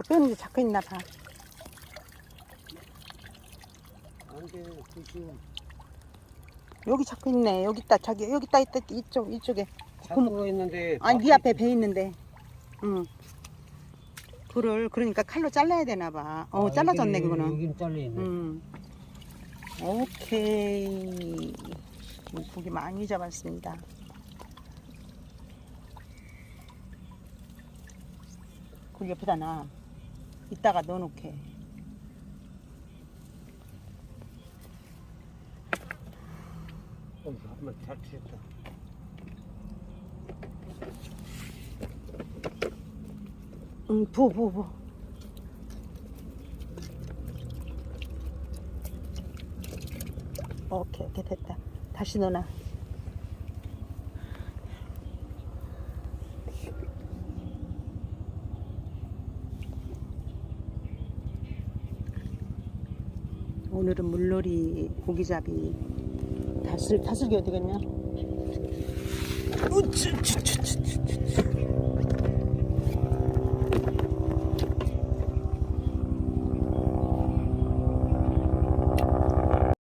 그 뼈는 잡혀 있나 봐. 안돼 부시오 여기 잡혀 있네. 여기 있다. 자기 여기 있다 있다 이쪽 이쪽에. 잡고 있는데 아니 네 앞에 배 있는데. 응. 그를 그러니까 칼로 잘라야 되나 봐. 어 아, 잘라졌네 여기, 그거는. 여긴 잘려있네 음. 오케이. 고기 많이 잡았습니다. 그 옆에다 놔. 이따가 넣어놓게. 어, 한번 잘 튀었다 응, 부어, 부어, 부어. 오케이, 오케이, 됐다. 다시 넣어놔. 오늘은 물놀이 고기잡이 다슬 다슬기 어디 갔냐? 우쭈쭈쭈쭈쭈쭈